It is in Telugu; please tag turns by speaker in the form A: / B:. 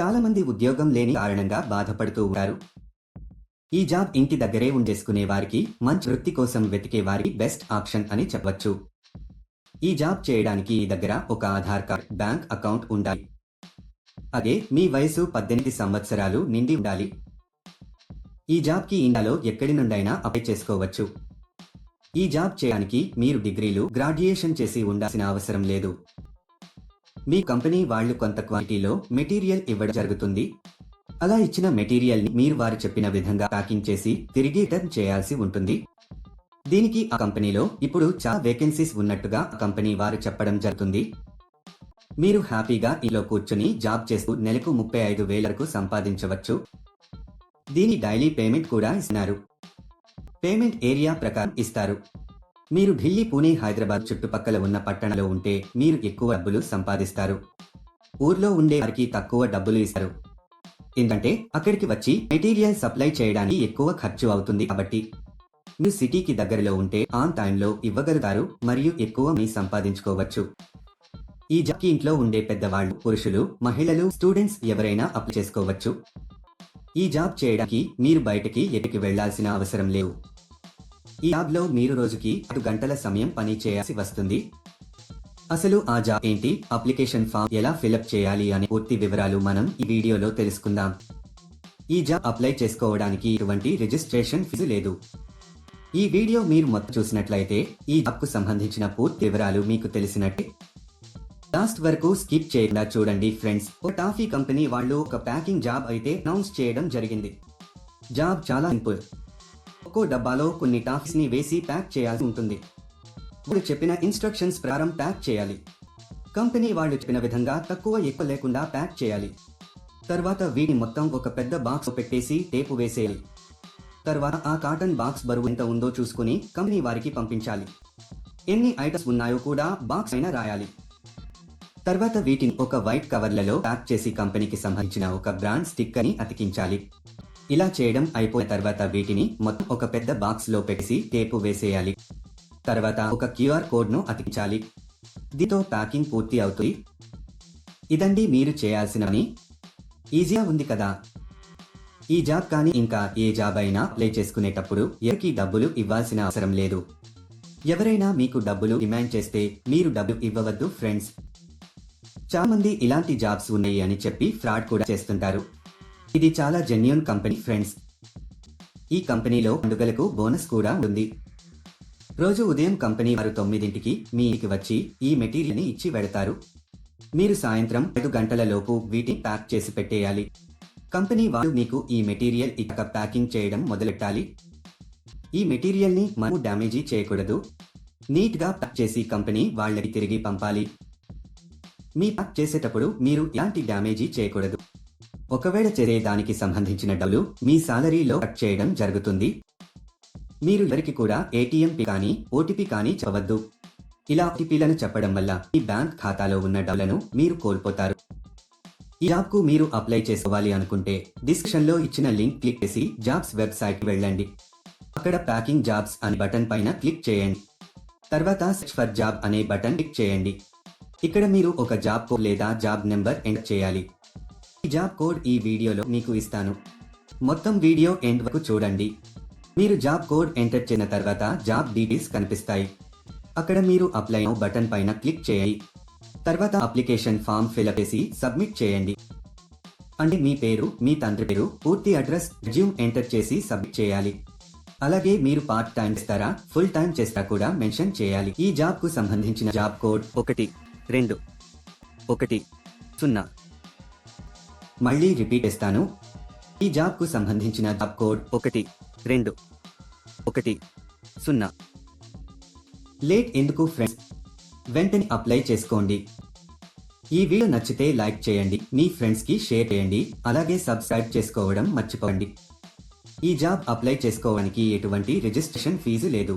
A: చాలామంది ఉద్యోగం లేని కారణంగా బాధపడుతూ ఉంటారు. ఈ జాబ్ ఇంటి దగ్గరే ఉండేసుకునే వారికి మంచి వృత్తి కోసం వెతికే వారికి బెస్ట్ ఆప్షన్ అని చెప్పవచ్చు ఈ జాబ్ చేయడానికి ఈ దగ్గర ఒక ఆధార్ కార్డ్ బ్యాంక్ అకౌంట్ ఉండాలి. అదే మీ వయసు పద్దెనిమిది సంవత్సరాలు నిండి ఉండాలి. ఈ జాబ్కి ఇండియాలో ఎక్కడి నుండైనా అప్లై చేసుకోవచ్చు. ఈ జాబ్ చేయడానికి మీరు డిగ్రీలు గ్రాడ్యుయేషన్ చేసి ఉండాల్సిన అవసరం లేదు. మీ కంపెనీ వాళ్ళు కొంత క్వాంటిటీలో మెటీరియల్ ఇవ్వడం జరుగుతుంది. అలా ఇచ్చిన మెటీరియల్ని మీరు వారు చెప్పిన విధంగా ప్యాకింగ్ చేసి తిరిగి రిటర్న్ చేయాల్సి ఉంటుంది. దీనికి ఆ కంపెనీలో ఇప్పుడు చాలా వేకెన్సీస్ ఉన్నట్టుగా ఆ కంపెనీ వారు చెప్పడం జరుగుతుంది. మీరు హ్యాపీగా ఇంట్లో కూర్చుని జాబ్ చేస్తూ నెలకు ముప్పై ఐదు వేలకు సంపాదించవచ్చు. దీని డైలీ పేమెంట్ కూడా ఇస్తున్నారు. పేమెంట్ ఏరియా ప్రకారం ఇస్తారు. మీరు ఢిల్లీ పూణే హైదరాబాద్ చుట్టుపక్కల ఉన్న పట్టణంలో ఉంటే మీరు ఎక్కువ డబ్బులు సంపాదిస్తారు. ఊర్లో ఉండే వారికి తక్కువ డబ్బులు ఇస్తారు. ఎందుకంటే అక్కడికి వచ్చి మెటీరియల్ సప్లై చేయడానికి ఎక్కువ ఖర్చు అవుతుంది కాబట్టి. మీరు సిటీకి దగ్గరలో ఉంటే ఆన్ టైంలో ఇవ్వగలుగుతారు మరియు ఎక్కువ మీ సంపాదించుకోవచ్చు. ఈ జాబ్కి ఇంట్లో ఉండే పెద్దవాళ్ళు పురుషులు మహిళలు స్టూడెంట్స్ ఎవరైనా అప్లై చేసుకోవచ్చు. ఈ జాబ్ చేయడానికి మీరు బయటకి ఎటుకి వెళ్ళాల్సిన అవసరం లేదు. ఈ జాబ్లో మీరు రోజుకి ఐదు గంటల సమయం పని చేయాల్సి వస్తుంది. అసలు ఆ జాబ్ ఏంటి? అప్లికేషన్ ఫామ్ ఎలా ఫిలప్ చేయాలి అనే పూర్తి వివరాలు మనం ఈ వీడియోలో తెలుసుకుందాం. ఈ జాబ్ అప్లై చేసుకోవడానికి ఎటువంటి రిజిస్ట్రేషన్ ఫీజు లేదు. ఈ వీడియో మీరు మొత్తం చూసినట్లయితే ఈ జాబ్కు సంబంధించిన పూర్తి వివరాలు మీకు తెలిసినట్టే. లాస్ట్ వరకు స్కిప్ చేయకుండా చూడండి ఫ్రెండ్స్. ఓ టాఫీ కంపెనీ వాళ్ళు ఒక ప్యాకింగ్ జాబ్ అయితే అనౌన్స్ చేయడం జరిగింది. జాబ్ చాలా సింపుల్. ఒక్కో డబ్బాలో కొన్ని టాఫీస్ని వేసి ప్యాక్ చేయాల్సి ఉంటుంది. వాళ్ళు చెప్పిన ఇన్స్ట్రక్షన్స్ ప్రకారం ప్యాక్ చేయాలి. కంపెనీ వాళ్ళు చెప్పిన విధంగా తక్కువ ఎక్కువ లేకుండా ప్యాక్ చేయాలి. తర్వాత వీటిని మొత్తం ఒక పెద్ద బాక్స్ పెట్టేసి టేపు వేసేయాలి. తర్వాత ఆ కాటన్ బాక్స్ బరువు ఎంత ఉందో చూసుకుని కంపెనీ వారికి పంపించాలి. ఎన్ని ఐటమ్స్ ఉన్నాయో కూడా బాక్స్ అయినా రాయాలి. తర్వాత వీటిని ఒక వైట్ కవర్లలో ప్యాక్ చేసి కంపెనీకి సంబంధించిన ఒక బ్రాండ్ స్టిక్కర్ని అతికించాలి. ఇలా చేయడం అయిపోయిన తర్వాత వీటిని మొత్తం ఒక పెద్ద బాక్స్లో టేపు వేసేయాలి. తర్వాత ఒక క్యూఆర్ కోడ్ను అతికించాలి. దీంతో ప్యాకింగ్ పూర్తి అవుతుంది. ఇదండి మీరు చేయాల్సినవి ఈజీగా ఉంది కదా. ఈ జాబ్ కానీ ఇంకా ఏ జాబ్ అయినా అప్లై చేసుకునేటప్పుడు ఎవరికి డబ్బులు ఇవ్వాల్సిన అవసరం లేదు. ఎవరైనా మీకు డబ్బులు డిమాండ్ చేస్తే మీరు డబ్బులు ఇవ్వవద్దు ఫ్రెండ్స్. చాలా మంది ఇలాంటి జాబ్స్ ఉన్నాయి అని చెప్పి ఫ్రాడ్ కూడా చేస్తుంటారు. ఇది చాలా జెన్యున్ కంపెనీ ఫ్రెండ్స్ ఈ కంపెనీలో పండుగలకు బోనస్ కూడా ఉంది రోజు ఉదయం కంపెనీ వారు తొమ్మిదింటికి మీకు వచ్చి ఈ మెటీరియల్ని ఇచ్చి వెడతారు మీరు సాయంత్రం ఐదు గంటల లోపు వీటిని ప్యాక్ చేసి పెట్టేయాలి. కంపెనీ వారు మీకు ఈ మెటీరియల్ ఇక ప్యాకింగ్ చేయడం మొదలెట్టాలి. ఈ మెటీరియల్ని మనము డ్యామేజీ చేయకూడదు. నీట్గా ప్యాక్ చేసి కంపెనీ వాళ్ళకి తిరిగి పంపాలి. మీ ప్యాక్ చేసేటప్పుడు మీరు ఎలాంటి డ్యామేజీ చేయకూడదు. ఒకవేళ చేరేదానికి సంబంధించిన డబ్బులు మీ సాలరీలో కట్ చేయడం జరుగుతుంది. మీరు ఎవరికి కూడా ఏటీఎం పి కానీ ఓటీపీ కానీ చెప్పవద్దు. ఇలా ఓటీపీలను చెప్పడం వల్ల మీ బ్యాంక్ ఖాతాలో ఉన్న డబ్బులను మీరు కోల్పోతారు. ఈ జాబ్కు మీరు అప్లై చేసుకోవాలి అనుకుంటే డిస్క్రిప్షన్లో ఇచ్చిన లింక్ క్లిక్ చేసి జాబ్స్ వెబ్సైట్కి వెళ్ళండి. అక్కడ ప్యాకింగ్ జాబ్స్ అనే బటన్ పైన క్లిక్ చేయండి. తర్వాత సెర్చ్ ఫర్ జాబ్ అనే బటన్ క్లిక్ చేయండి. ఇక్కడ మీరు ఒక జాబ్ కోడ్ లేదా జాబ్ నెంబర్ ఎంటర్ చేయాలి. జాబ్ కోడ్ ఈ వీడియోలో మీకు ఇస్తాను. మొత్తం వీడియో ఎండ్ వరకు చూడండి. మీరు జాబ్ కోడ్ ఎంటర్ చేసిన తర్వాత జాబ్ డీటెయిల్స్ కనిపిస్తాయి. అక్కడ మీరు అప్లై బటన్ పైన క్లిక్ చేయండి తర్వాత అప్లికేషన్ ఫామ్ ఫిలప్ చేసి సబ్మిట్ చేయండి. అంటే మీ పేరు మీ తండ్రి పేరు పూర్తి అడ్రస్ రెజ్యూమ్ ఎంటర్ చేసి సబ్మిట్ చేయాలి. అలాగే మీరు పార్ట్ టైం చేస్తారా ఫుల్ టైం చేస్తా కూడా మెన్షన్ చేయాలి. ఈ జాబ్కు సంబంధించిన జాబ్ కోడ్ ఒకటి రెండు ఒకటి సున్నా మళ్ళీ రిపీట్ చేస్తాను. ఈ జాబ్కు సంబంధించిన జాబ్ కోడ్ ఒకటి రెండు ఒకటి సున్నా. లేట్ ఎందుకు ఫ్రెండ్స్? వెంటనే అప్లై చేసుకోండి. ఈ వీడియో నచ్చితే లైక్ చేయండి మీ ఫ్రెండ్స్కి షేర్ చేయండి అలాగే సబ్స్క్రైబ్ చేసుకోవడం మర్చిపోండి ఈ జాబ్ అప్లై చేసుకోవడానికి ఎటువంటి రిజిస్ట్రేషన్ ఫీజు లేదు.